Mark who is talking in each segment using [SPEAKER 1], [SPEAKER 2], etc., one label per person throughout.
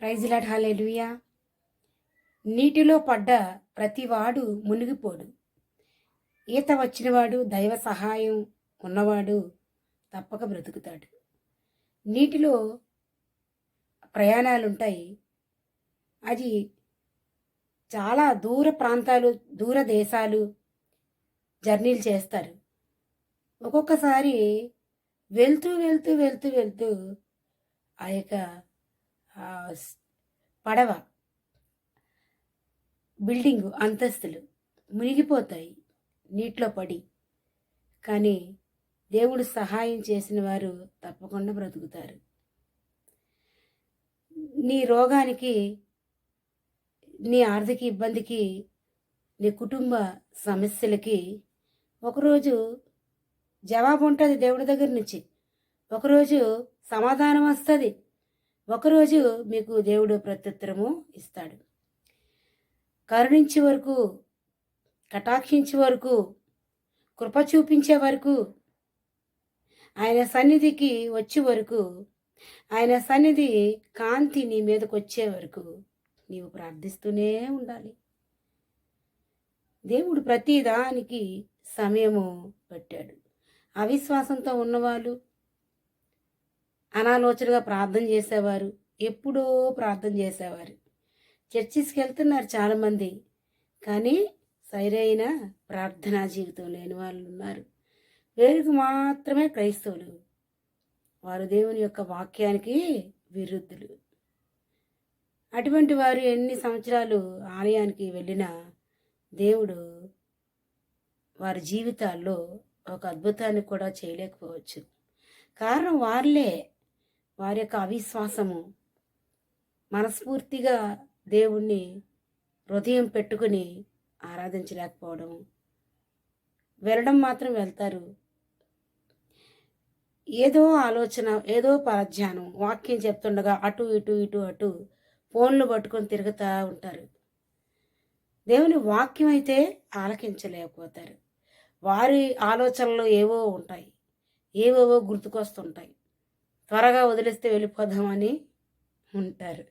[SPEAKER 1] ప్రైజ్లాడ్ hallelujah నీటిలో పడ్డ ప్రతివాడు మునిగిపోడు. ఈత వచ్చినవాడు దైవ సహాయం ఉన్నవాడు తప్పక బ్రతుకుతాడు. నీటిలో ప్రయాణాలు ఉంటాయి అది చాలా దూర ప్రాంతాలు దూర దేశాలు జర్నీలు చేస్తారు. ఒక్కొక్కసారి వెళ్తూ వెళ్తూ వెళ్తూ వెళ్తూ ఆ యొక్క పడవ బిల్డింగు అంతస్తులు మునిగిపోతాయి నీటిలో పడి. కానీ దేవుడు సహాయం చేసిన వారు తప్పకుండా బ్రతుకుతారు. నీ రోగానికి నీ ఆర్థిక ఇబ్బందికి నీ కుటుంబ సమస్యలకి ఒకరోజు జవాబు ఉంటుంది దేవుడి దగ్గర నుంచి. ఒకరోజు సమాధానం వస్తుంది. ఒకరోజు మీకు దేవుడు ప్రత్యుత్తరము ఇస్తాడు. కరుణించే వరకు కటాక్షించే వరకు కృప చూపించే వరకు ఆయన సన్నిధికి వచ్చే వరకు ఆయన సన్నిధి కాంతి నీ మీదకు వచ్చే వరకు నీవు ప్రార్థిస్తూనే ఉండాలి. దేవుడు ప్రతిదానికి సమయము పెట్టాడు. అవిశ్వాసంతో ఉన్నవాళ్ళు అనాలోచనగా ప్రార్థన చేసేవారు ఎప్పుడో ప్రార్థన చేసేవారు. చర్చిస్కి వెళ్తున్నారు చాలామంది కానీ సరైన ప్రార్థనా జీవితం లేని వాళ్ళు ఉన్నారు. వేరుకు మాత్రమే క్రైస్తవులు. వారు దేవుని యొక్క వాక్యానికి విరుద్ధులు. అటువంటి వారు ఎన్ని సంవత్సరాలు ఆలయానికి వెళ్ళినా దేవుడు వారి జీవితాల్లో ఒక అద్భుతాన్ని కూడా చేయలేకపోవచ్చు. కారణం వారిలే వారి యొక్క అవిశ్వాసము. మనస్ఫూర్తిగా దేవుణ్ణి హృదయం పెట్టుకుని ఆరాధించలేకపోవడం వెళ్ళడం మాత్రం వెళ్తారు. ఏదో ఆలోచన ఏదో పరధ్యానం వాక్యం చెప్తుండగా అటు ఇటు ఇటు అటు ఫోన్లు పట్టుకొని తిరుగుతూ ఉంటారు. దేవుని వాక్యం అయితే ఆలకించలేకపోతారు. వారి ఆలోచనలు ఏవో ఉంటాయి. ఏవేవో గుర్తుకొస్తుంటాయి. త్వరగా వదిలేస్తే వెళ్ళిపోదామని ఉంటారు.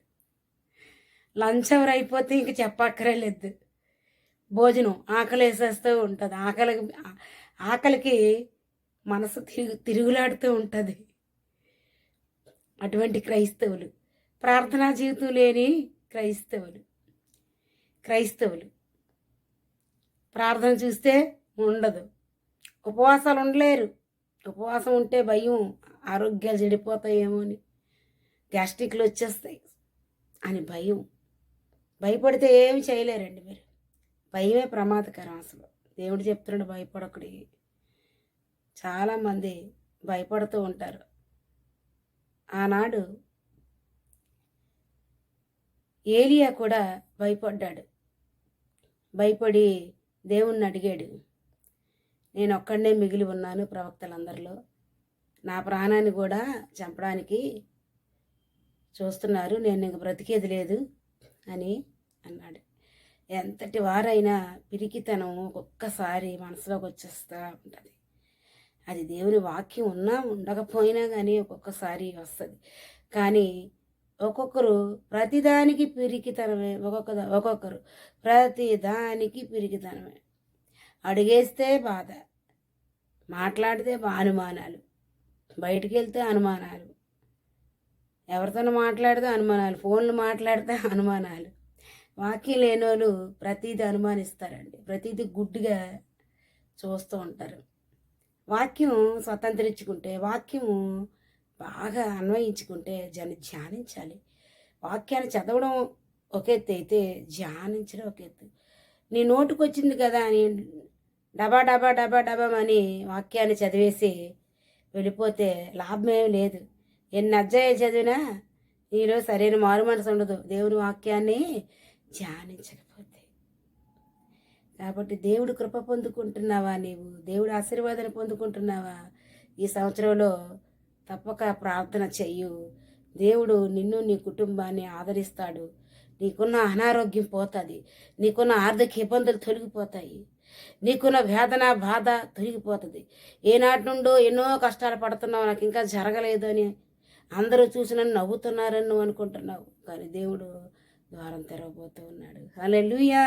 [SPEAKER 1] లంచ్ అవర్ అయిపోతే ఇంక చెప్పక్కర్లేదు. భోజనం ఆకలి వేసేస్తూ ఉంటుంది. ఆకలికి ఆకలికి మనసు తిరుగు తిరుగులాడుతూ ఉంటుంది. అటువంటి క్రైస్తవులు. ప్రార్థనా జీవితం లేని క్రైస్తవులు. క్రైస్తవులు. ప్రార్థన చూస్తే ఉండదు. ఉపవాసాలు ఉండలేరు. ఉపవాసం ఉంటే భయం ఆరోగ్యాలు చెడిపోతాయేమో అని గ్యాస్ట్రిక్లు వచ్చేస్తాయి అని భయం. భయపడితే ఏమి చేయలేరండి మీరు. భయమే ప్రమాదకరం అసలు. దేవుడు చెప్తున్నాడు భయపడకుడి. చాలామంది భయపడుతూ ఉంటారు. ఆనాడు ఏలియా కూడా భయపడ్డాడు. భయపడి దేవుణ్ణి అడిగాడు. నేను ఒక్కడనే మిగిలి ఉన్నాను ప్రవక్తలందరిలో. నా ప్రాణాన్ని కూడా చంపడానికి చూస్తున్నారు. నేను ఇంక బ్రతికేది లేదు అని అన్నాడు. ఎంతటి వారైనా పిరికితనం ఒక్కొక్కసారి మనసులోకి వచ్చేస్తూ ఉంటుంది. అది దేవుని వాక్యం ఉన్నా ఉండకపోయినా కానీ ఒక్కొక్కసారి వస్తుంది. కానీ ఒక్కొక్కరు ప్రతిదానికి పిరికితనమే. ఒక్కొక్క ఒక్కొక్కరు ప్రతిదానికి పిరికితనమే. అడిగేస్తే బాధ మాట్లాడితే అనుమానాలు. బయటికి వెళ్తే అనుమానాలు. ఎవరితోనో మాట్లాడితే అనుమానాలు. ఫోన్లు మాట్లాడితే అనుమానాలు. వాక్యం లేని వాళ్ళు ప్రతిదీ అనుమానిస్తారండి. ప్రతిదీ గుడ్డిగా చూస్తూ ఉంటారు. వాక్యం స్వతంత్రించుకుంటే వాక్యము బాగా అన్వయించుకుంటే జన ధ్యానించాలి. వాక్యాన్ని చదవడం ఒక ఎత్తు అయితే ధ్యానించడం ఒక ఎత్తు. నీ నోటుకు వచ్చింది కదా అని డబా డబా డబా డబా అని వాక్యాన్ని చదివేసి వెళ్ళిపోతే లాభమేం లేదు. ఎన్ని అధ్యాయాలు చదివినా నీలో సరైన మారు మనసు ఉండదు. దేవుని వాక్యాన్ని ధ్యానించకపోతే. కాబట్టి దేవుడు కృప పొందుకుంటున్నావా నీవు? దేవుడు ఆశీర్వాదం పొందుకుంటున్నావా? ఈ సంవత్సరంలో తప్పక ప్రార్థన చెయ్యు. దేవుడు నిన్ను నీ కుటుంబాన్ని ఆదరిస్తాడు. నీకున్న అనారోగ్యం పోతుంది. నీకున్న ఆర్థిక ఇబ్బందులు తొలగిపోతాయి. నీకున్న వేదన బాధ తొలగిపోతుంది. ఏనాటి నుండో ఎన్నో కష్టాలు పడుతున్నావు నాకు ఇంకా జరగలేదు అని అందరూ చూసి నన్ను నవ్వుతున్నారని నువ్వు అనుకుంటున్నావు. కానీ దేవుడు ద్వారం తెరవబోతూ ఉన్నాడు. లూయా